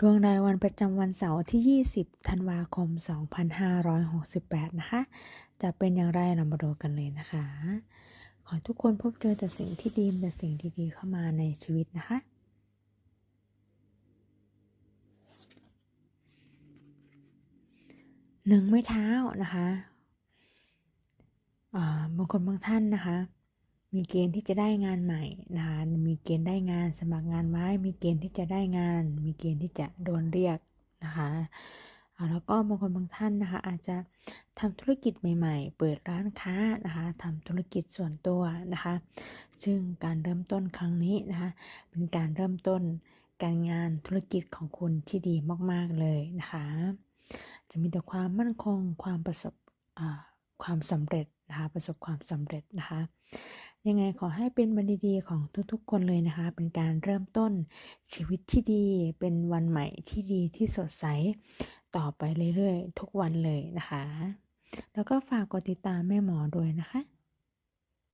ดวงรายวันประจำวันเสาร์ที่ 20 ธันวาคม 2568 นะคะ จะเป็นอย่างไรเรามาดูกันเลยนะคะ ขอทุกคนพบเจอแต่สิ่งที่ดีแต่สิ่งดีๆเข้ามาในชีวิตนะคะ หนึ่งไม้เท้านะคะบางคนบางท่านนะคะ มีเกณฑ์ที่จะได้งานใหม่นะคะมีเกณฑ์ได้งานสมัครงานไว้ มีเกณฑ์ที่จะได้งาน มีเกณฑ์ที่จะโดนเรียกนะคะแล้วก็บางคนบางท่านนะคะอาจจะทำธุรกิจใหม่ ๆ เปิดร้านค้านะคะทำธุรกิจส่วนตัวนะคะ ซึ่งการเริ่มต้นครั้งนี้นะคะเป็นการเริ่มต้นการงานธุรกิจของคุณที่ดีมากๆเลยนะคะ จะมีแต่ความมั่นคงความประสบความสำเร็จนะคะประสบความสำเร็จนะคะ ยังไงขอให้เป็นวันดีๆของทุกๆ คนเลยนะคะ เป็นการเริ่มต้นชีวิตที่ดี เป็นวันใหม่ที่ดีที่สดใส ต่อไปเรื่อยๆ ทุกวันเลยนะคะ แล้วก็ฝากกดติดตามแม่หมอด้วยนะคะ